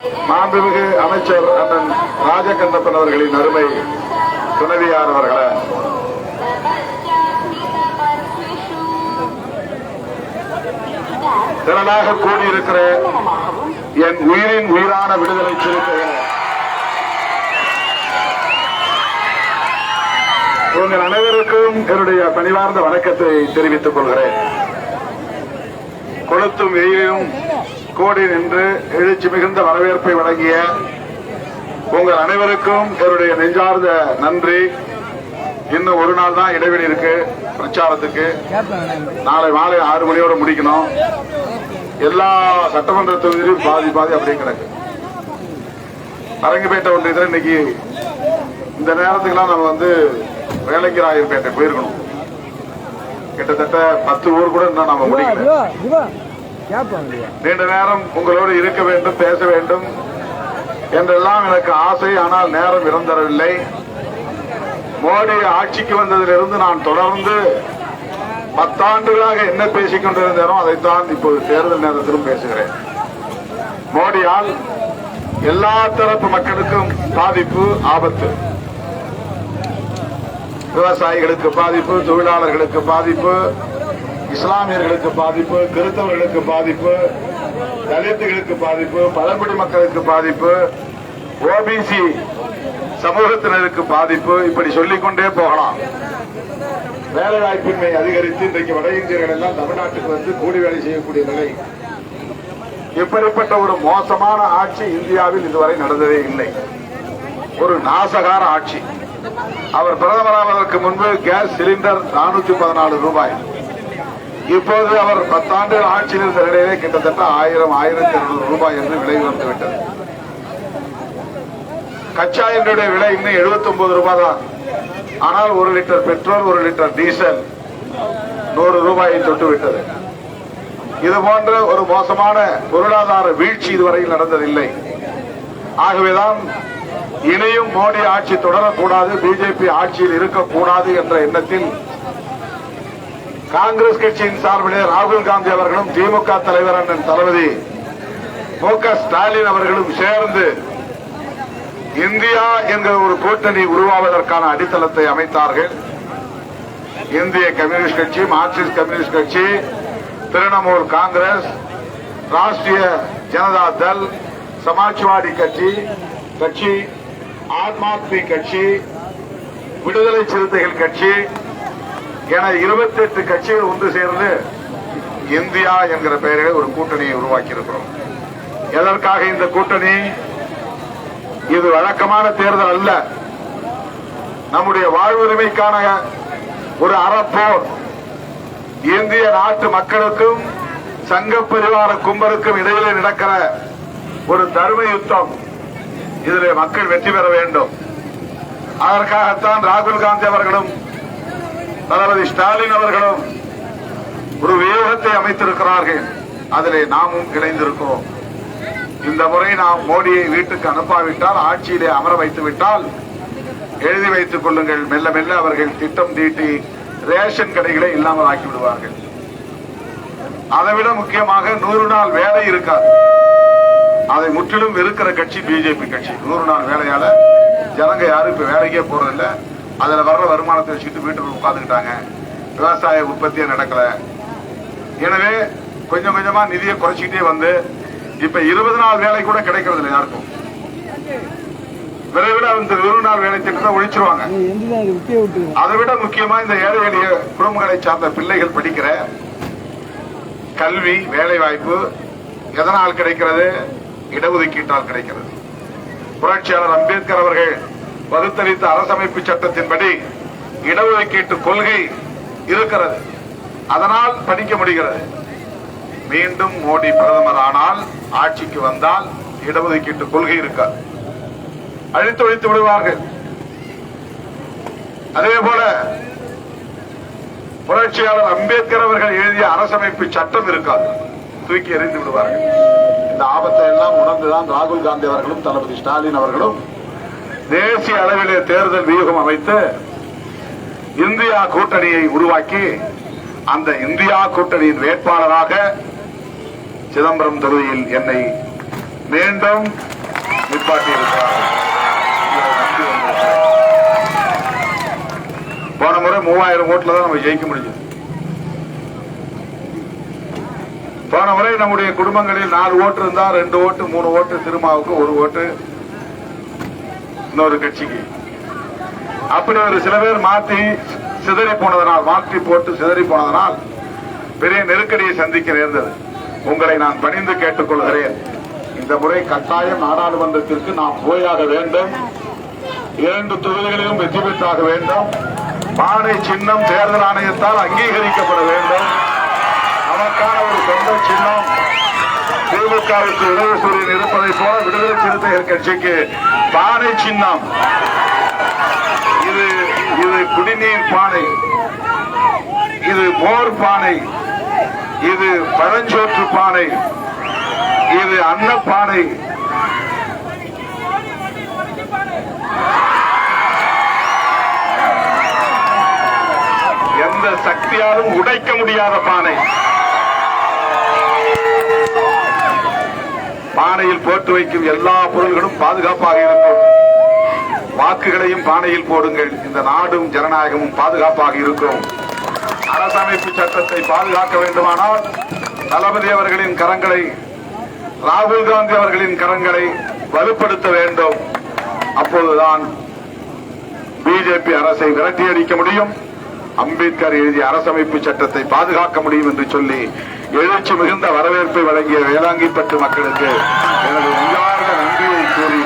மாண்புமிகு அமைச்சர் அண்ணன் ராஜகண்ணப்பன் அவர்களின் அருமை துணைவியார் அவர்களே. திரளாக கூடியிருக்கிற என் உயிரின் உயிரான விடுதலை சிறுத்தைகள். உங்கள் அனைவருக்கும் என்னுடைய பணிவார்ந்த வணக்கத்தை தெரிவித்துக் கொள்கிறேன். கொளுத்தும் வெயிலும் கோடி நின்று எழுச்சி மிகுந்த வரவேற்பை வழங்கிய உங்கள் அனைவருக்கும் என்னுடைய நெஞ்சார்ந்த நன்றி. இன்னும் ஒரு நாள் தான் இடைவெளி இருக்கு பிரச்சாரத்துக்கு. நாளை மாலை ஆறு மணியோட முடிக்கணும். எல்லா சட்டமன்ற தொகுதியிலும் பாதி பாதி அப்படியே கிடக்கு. அரங்குப்பேட்டை ஒன்றியத்தில் இன்னைக்கு இந்த நேரத்துக்கெல்லாம் நம்ம வந்து வேலைக்கிராயர்பேட்டை போயிருக்கணும். கிட்டத்தட்ட பத்து ஊர் கூட இன்னும் நம்ம முடிக்கல. நீண்ட நேரம் உங்களோடு இருக்க வேண்டும் பேச வேண்டும் என்றெல்லாம் எனக்கு ஆசை. ஆனால் நேரம் இறந்தரவில்லை மோடி ஆட்சிக்கு வந்ததிலிருந்து நான் தொடர்ந்து பத்தாண்டுகளாக என்ன பேசிக் கொண்டிருந்தேனோ அதைத்தான் இப்போது தேர்தல் நேரத்திலும் பேசுகிறேன். மோடியால் எல்லா தரப்பு மக்களுக்கும் பாதிப்பு ஆபத்து. விவசாயிகளுக்கு பாதிப்பு தொழிலாளர்களுக்கு பாதிப்பு இஸ்லாமியர்களுக்கு பாதிப்பு கிறிஸ்தவர்களுக்கு பாதிப்பு தலித்துகளுக்கு பாதிப்பு பழங்குடி மக்களுக்கு பாதிப்பு ஓபிசி சமூகத்தினருக்கு பாதிப்பு இப்படி சொல்லிக்கொண்டே போகலாம். வேலை வாய்ப்பின்மை அதிகரித்து இன்றைக்கு வட இந்தியர்கள் எல்லாம் தமிழ்நாட்டுக்கு வந்து கூலி வேலை செய்யக்கூடிய நிலை. இப்படிப்பட்ட ஒரு மோசமான ஆட்சி இந்தியாவில் இதுவரை நடந்ததே இல்லை. ஒரு நாசகார ஆட்சி. அவர் பிரதமராவதற்கு முன்பு கேஸ் சிலிண்டர் நானூத்தி பதினாலு ரூபாய். இப்போது அவர் பத்தாண்டுகள் ஆட்சியில் இருந்த நிலையிலே கிட்டத்தட்ட ஆயிரம் ஆயிரத்தி இருநூறு ரூபாய் என்று விலை உயர்ந்து விட்டது. கச்சா எண்ணுடைய விலை இன்னும் 79 ரூபாய் தான். ஆனால் ஒரு லிட்டர் பெட்ரோல் ஒரு லிட்டர் டீசல் நூறு ரூபாயை தொட்டுவிட்டது இது போன்ற ஒரு மோசமான பொருளாதார வீழ்ச்சி இதுவரையில் நடந்ததில்லை. ஆகவேதான் இனியும் மோடி ஆட்சி தொடரக்கூடாது பிஜேபி ஆட்சியில் இருக்கக்கூடாது என்ற எண்ணத்தில் காங்கிரஸ் கட்சியின் சார்பிலே ராகுல் காந்தி அவர்களும் திமுக தலைவர் அண்ணன் தளபதி மு ஸ்டாலின் அவர்களும் சேர்ந்து இந்தியா என்கிற ஒரு கூட்டணி உருவாவதற்கான அடித்தளத்தை அமைத்தார்கள். இந்திய கம்யூனிஸ்ட் கட்சி மார்க்சிஸ்ட் கம்யூனிஸ்ட் கட்சி திரிணாமுல் காங்கிரஸ் ராஷ்டிரிய ஜனதா தள் சமாஜ்வாடி கட்சி கட்சி ஆம் ஆத்மி கட்சி விடுதலை சிறுத்தைகள் கட்சி என 28 கட்சிகள் ஒன்று சேர்ந்து இந்தியா என்கிற பெயரில் ஒரு கூட்டணியை உருவாக்கி இருக்கிறோம் எதற்காக இந்த கூட்டணி? இது வழக்கமான தேர்தல் அல்ல. நம்முடைய வாழ்வுரிமைக்கான ஒரு அறப்போர். இந்திய நாட்டு மக்களுக்கும் சங்க பரிவார கும்பலுக்கும் இடையிலே நடக்கிற ஒரு தர்ம யுத்தம். இதில் மக்கள் வெற்றி பெற வேண்டும். அதற்காகத்தான் ராகுல் காந்தி அவர்களும் தளபதி ஸ்டாலின் அவர்களும் ஒரு வியூகத்தை அமைத்திருக்கிறார்கள். அதிலே நாமும் இணைந்திருக்கிறோம். இந்த முறை நாம் மோடியை வீட்டுக்கு அனுப்பாவிட்டால் ஆட்சியிலே அமர வைத்து விட்டால் எழுதி வைத்துக் கொள்ளுங்கள். மெல்ல மெல்ல அவர்கள் திட்டம் தீட்டி ரேஷன் கடைகளை இல்லாமல் ஆக்கி விடுவார்கள். அதைவிட முக்கியமாக நூறு நாள் வேலை இருக்காது. அதை முற்றிலும் இருக்கிற கட்சி பிஜேபி கட்சி. நூறு நாள் வேலையால ஜனங்க யாரும் இப்ப வேலைக்கே போறதில்ல. அதுல வர்ற வருமானத்தை வச்சுட்டு வீட்டுல உட்காந்துக்கிட்டாங்க விவசாய உற்பத்தியே நடக்கலை. எனவே கொஞ்சம் கொஞ்சமா நிதியை குறைச்சிக்கிட்டே வந்து இப்ப இருபது நாள் வேலை கூட கிடைக்கிறது இல்லை யாருக்கும் விரைவில் அந்த இருபது நாள் வேலை திட்டத்தை ஒழிச்சிருவாங்க. அதை விட முக்கியமா இந்த ஏழை எளிய குடும்பங்களை சார்ந்த பிள்ளைகள் படிக்கிற கல்வி வேலை வாய்ப்பு எதனால் கிடைக்கிறது? இடஒதுக்கீட்டால் கிடைக்கிறது. புரட்சியாளர் அம்பேத்கர் அவர்கள் வகுத்தளித்த அரசமைப்பு சட்டத்தின்படி இடஒதுக்கீட்டு கொள்கை இருக்கிறது. அதனால் படிக்க முடிகிறது. மீண்டும் மோடி பிரதமர் ஆனால் ஆட்சிக்கு வந்தால் இடஒதுக்கீட்டு கொள்கை இருக்காது. அழித்தொழித்து விடுவார்கள். அதே போல புரட்சியாளர் அம்பேத்கர் அவர்கள் எழுதிய அரசமைப்பு சட்டம் இருக்காது. தூக்கி எறிந்து விடுவார்கள். இந்த ஆபத்தை எல்லாம் உணர்ந்துதான் ராகுல் காந்தி அவர்களும் தளபதி ஸ்டாலின் அவர்களும் தேசிய அளவிலே தேர்தல் வியூகம் அமைத்து இந்தியா கூட்டணியை உருவாக்கி அந்த இந்தியா கூட்டணியின் வேட்பாளராக சிதம்பரம் தொகுதியில் என்னை மீண்டும் நிப்பாட்டியிருக்கிறார். போன முறை மூவாயிரம் ஓட்டுல தான் நம்ம ஜெயிக்க முடிஞ்சது. போன முறை நம்முடைய குடும்பங்களில் நாலு ஓட்டு இருந்தா ரெண்டு ஓட்டு மூணு ஓட்டு திருமாவுக்கு ஒரு ஓட்டு இன்னொரு கட்சிக்கு. அப்படி ஒரு சில பேர் மாற்றி சிதறி போனதனால் மாற்றி போட்டு சிதறி போனதனால் பெரிய நெருக்கடியை சந்திக்க நேர்ந்தது. உங்களை நான் பணிந்து கேட்டுக்கொள்கிறேன். இந்த முறை கட்டாயம் நாடாளுமன்றத்திற்கு நாம் போயாக வேண்டும். இரண்டு தொகுதிகளிலும் வெற்றி பெற்றாக வேண்டும். பானை சின்னம் தேர்தல் ஆணையத்தால் அங்கீகரிக்கப்பட வேண்டும். அதற்கான ஒரு சொந்த சின்னம் திமுகவுக்கு உதயசூரியன் இருப்பதை போல விடுதலை சிறுத்தைகள் கட்சிக்கு பானை சின்னம். இது இது குடிநீர் பானை. இது மோர் பானை. இது பழஞ்சோற்று பானை. இது அன்னப்பானை. எந்த சக்தியாலும் உடைக்க முடியாத பானை. பானையில் போட்டு வைக்கும் எல்லா பொருள்களும் பாதுகாப்பாக இருக்கும். வாக்குகளையும் பானையில் போடுங்கள். இந்த நாடும் ஜனநாயகமும் பாதுகாப்பாக இருக்கும். அரசமைப்பு சட்டத்தை பாதுகாக்க வேண்டுமானால் தளபதி அவர்களின் கரங்களை ராகுல் காந்தி அவர்களின் கரங்களை வலுப்படுத்த வேண்டும். அப்போதுதான் பிஜேபி அரசை விரட்டியடிக்க முடியும். அம்பேத்கர் எழுதிய அரசமைப்பு சட்டத்தை பாதுகாக்க முடியும் என்று சொல்லி எழுச்சி மிகுந்த வரவேற்பை வழங்கிய வேளாங்கிப்பட்டு மக்களுக்கு எனது உள்ளார்ந்த நன்றியை கூறி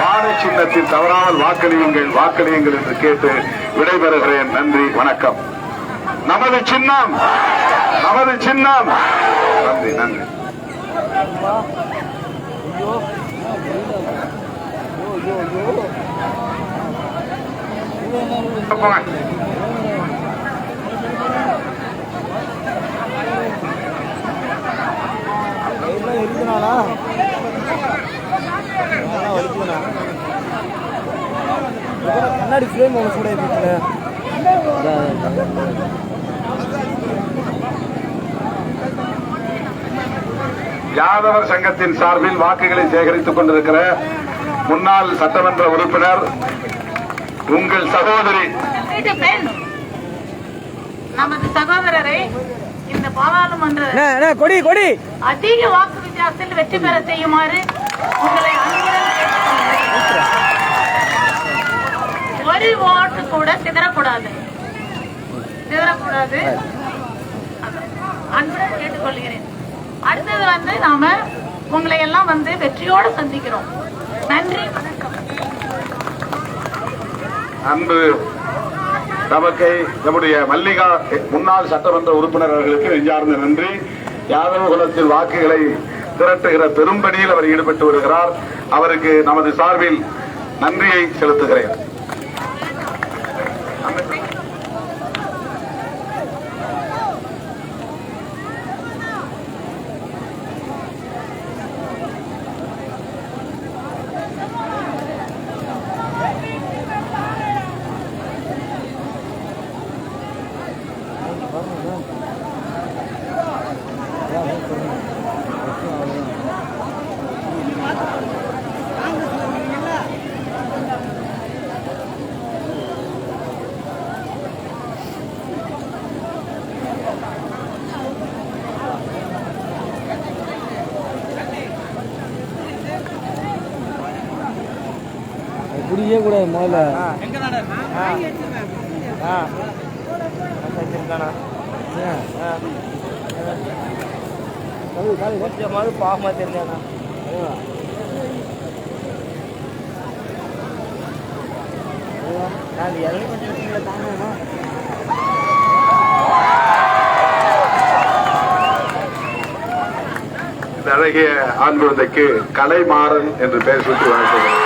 பானை சின்னத்தில் தவறாமல் வாக்களியுங்கள் வாக்களியுங்கள் என்று கேட்டு விடைபெறுகிறேன். நன்றி வணக்கம். நமது சின்னம் நமது சின்னம். நன்றி நன்றி. போங்க. இருக்குனாலா வலிக்குதுண்ணா கண்ணாடி ஃப்ரேம் ஒன்று கூட இருக்குங்க யாதவர் சங்கத்தின் சார்பில் வாக்குகளை சேகரித்துக் கொண்டிருக்கிற முன்னாள் சட்டமன்ற உறுப்பினர் உங்கள் சகோதரி. நமது சகோதரரை இந்த பாராளுமன்ற கொடி கொடி. அதிக வாக்கு வித்தியாசத்தில் வெற்றி பெற செய்யுமாறு உங்களை ஒரு ஓட்டு கூட சிதறக்கூடாது. சிதறக்கூடாது. அன்புடன் கேட்டுக்கொள்கிறேன். அடுத்தது வந்து நாம உங்களை எல்லாம் வந்து வெற்றியோடு சந்திக்கிறோம். நன்றி வணக்கம். அன்பு நமக்கை நம்முடைய மல்லிகா முன்னாள் சட்டமன்ற உறுப்பினர்களுக்கு நெஞ்சார்ந்த நன்றி. யாதவ குலத்தில் வாக்குகளை திரட்டுகிற பெரும்பணியில் அவர் ஈடுபட்டு வருகிறார். அவருக்கு நமது சார்பில் நன்றியை செலுத்துகிறேன். குடியே கூடாது முதல்ல கொஞ்சமாவது பாவமா தெரிஞ்சானா நான் இறங்கி கொஞ்சம் தாங்கண்ணா அழகிய ஆண் குழந்தைக்கு கலைமாறன் என்று பெயர் சூட்டி வழங்குகிறேன்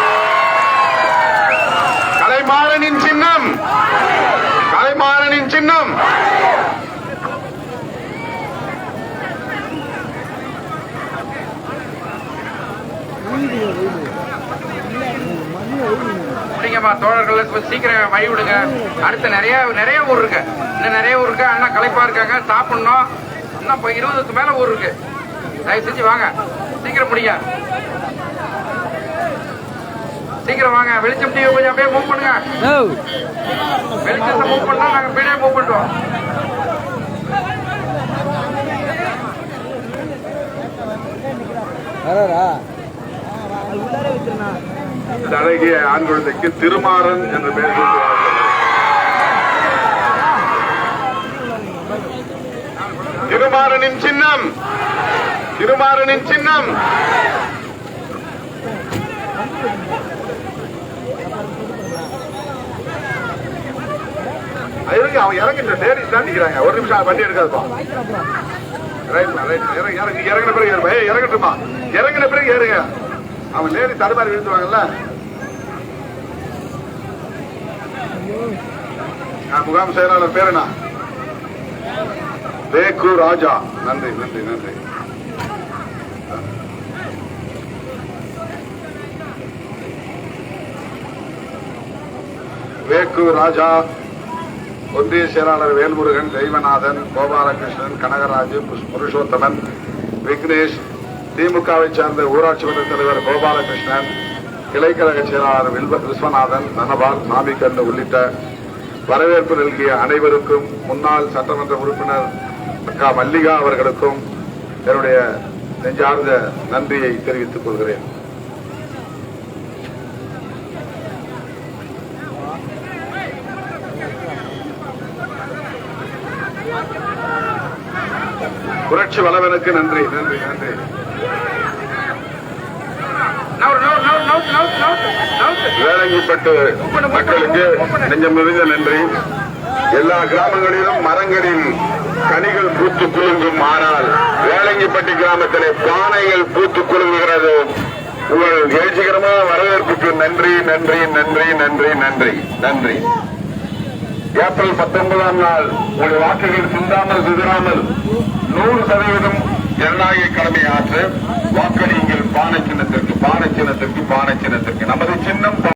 கலைமாறனின் சின்னம். கலைமாறனின் சின்னம். அப்படிங்கம்மா தோழர்கள் சீக்கிரம் வழி விடுங்க. அடுத்து நிறைய நிறைய ஊர் இருக்கு. இன்னும் நிறைய ஊர் இருக்கு. அண்ணா களைப்பா இருக்காங்க. சாப்பிடணும். இன்னும் இப்போ இருபதுக்கு மேல ஊர் இருக்கு. தயவு செஞ்சு வாங்க. சீக்கிரம் முடியாது சீக்கிரம் வாங்க. வெளிச்சம் டிவி கொஞ்சம் அப்படியே மூவ் பண்ணுங்க. வெளிச்சத்தை மூவ் பண்ணா நாங்க பின்னாடி மூவ் பண்ணுவோம் அழகிய ஆண் குழந்தைக்கு திருமாறன் என்ற பெயர். திருமாறனின் சின்னம். திருமாறனின் சின்னம். இறங்கி அவன் இறங்கிட்ட லேடிஸ் தான் நிக்கிறாங்க ஒரு நிமிஷம் வண்டி எடுக்காதுப்பா. ரைட்மா ரைட் இறங்கி இறங்கின பிறகு ஏறுமா ஏய் இறங்கட்டுமா இறங்கின பிறகு ஏறுங்க. அவன் லேடி தடுமாறி விழுந்துவாங்கல்ல முகாம் செயலாளர் பேர் என்ன? தேக்கு ராஜா. நன்றி நன்றி நன்றி. வேக்கு ராஜா. ஒன்றிய செயலாளர் வேல்முருகன் தெய்வநாதன் கோபாலகிருஷ்ணன் கனகராஜு புருஷோத்தமன் விக்னேஷ் திமுகவை சேர்ந்த ஊராட்சி மன்ற தலைவர் கோபாலகிருஷ்ணன் கிளைக்கழக செயலாளர் விஸ்வநாதன் தனபால் சாமிக்கண்ணு உள்ளிட்ட வரவேற்பு நல்கிய அனைவருக்கும் முன்னாள் சட்டமன்ற உறுப்பினர் அக்கா மல்லிகா அவர்களுக்கும் என்னுடைய நெஞ்சார்ந்த நன்றியை தெரிவித்துக் கொள்கிறேன். புரட்சி வளவனுக்கு நன்றி நன்றி நன்றி. மக்களுக்கு நெஞ்சம் நிறைந்த நன்றி. எல்லா கிராமங்களிலும் மரங்களில் கனிகள் பூத்து குலுங்கும் ஆனால் வேளங்கிப்பட்டி கிராமத்திலே பானைகள் பூத்து குலுங்குகிறது. உங்கள் எழுச்சிகரமான வரவேற்புக்கு நன்றி நன்றி நன்றி நன்றி நன்றி நன்றி. ஏப்ரல் பத்தொன்பதாம் நாள் உங்கள் வாக்குகள் சிந்தாமல் சிதறாமல் நூறு சதவீதம் ஜனநாயக கடமை ஆற்ற. வாக்களியுங்கள். பானை சின்னத்திற்கு பானை சின்னத்திற்கு பானை சின்னத்திற்கு. நமது சின்னம்